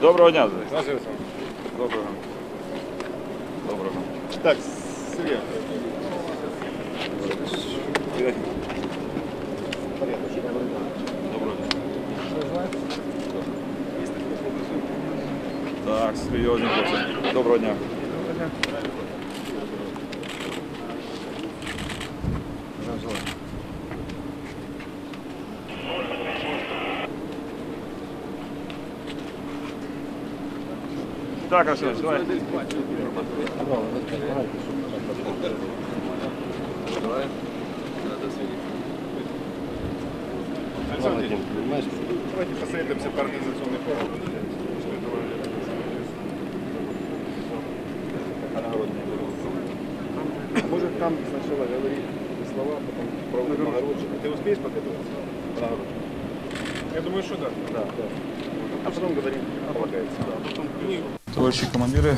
Доброго дня. Олександр. Доброго. Доброго. Так, Сергій. Доброго дня. Так, серйозні хлопці. Доброго дня. Так, Арсен, давай. Олександр, давайте посоветуемся по организационной форме. Может там сначала говорить слова, потом про нагородчика. Ты успеешь подготовиться? По нагородчику? Я думаю, что да. Да, да. А потом говорим, полагается. Да. Потом книгу. Товариші командири,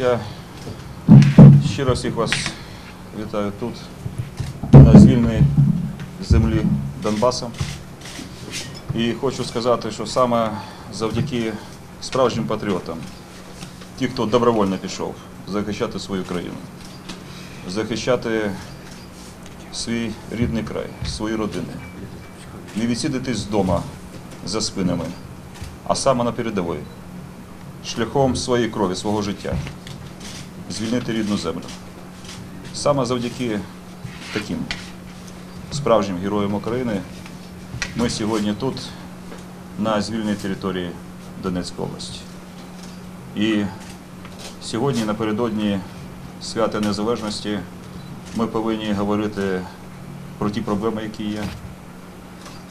я щиро всіх вас вітаю тут, на звільній землі Донбаса. І хочу сказати, що саме завдяки справжнім патріотам, ті, хто добровольно пішов захищати свою країну, захищати свій рідний край, свої родини, не відсідитись вдома за спинами, а саме на передовій шляхом своєї крові, свого життя, звільнити рідну землю. Саме завдяки таким справжнім героям України ми сьогодні тут, на звільненій території Донецької області. І сьогодні, напередодні свята Незалежності, ми повинні говорити про ті проблеми, які є,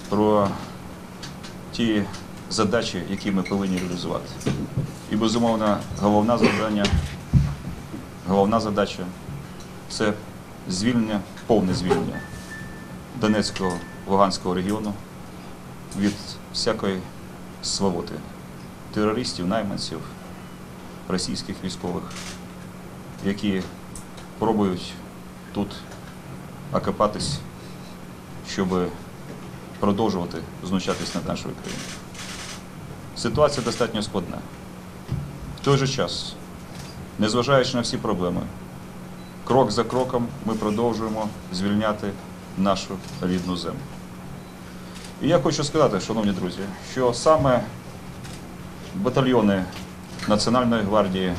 про ті задачі, які ми повинні реалізувати. І, безумовно, головна завдання, головна задача це звільнення, повне звільнення Донецького, Луганського регіону від всякої свободи, терористів, найманців, російських військових, які пробують тут окопатись, щоб продовжувати знущатись над нашою країною. Ситуація достатньо складна. В той же час, незважаючи на всі проблеми, крок за кроком ми продовжуємо звільняти нашу рідну землю. І я хочу сказати, шановні друзі, що саме батальйони Національної гвардії,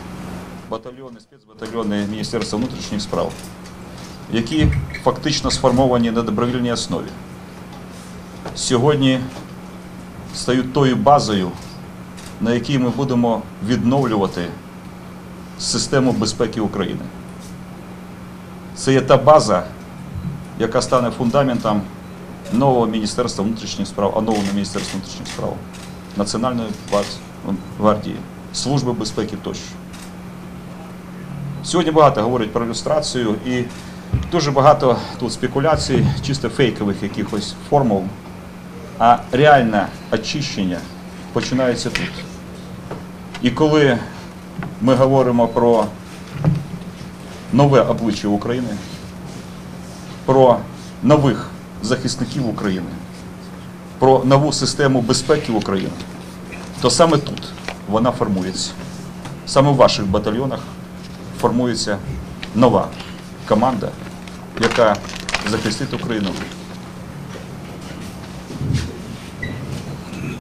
батальйони, спецбатальйони Міністерства внутрішніх справ, які фактично сформовані на добровільній основі, сьогодні стають тою базою, на якій ми будемо відновлювати систему безпеки України. Це є та база, яка стане фундаментом нового Міністерства внутрішніх справ, оновленого Міністерства внутрішніх справ, Національної гвардії, Служби безпеки тощо. Сьогодні багато говорять про люстрацію і дуже багато тут спекуляцій, чисто фейкових якихось формул, а реальне очищення починається тут. І коли ми говоримо про нове обличчя України, про нових захисників України, про нову систему безпеки України, то саме тут вона формується. Саме в ваших батальйонах формується нова команда, яка захистить Україну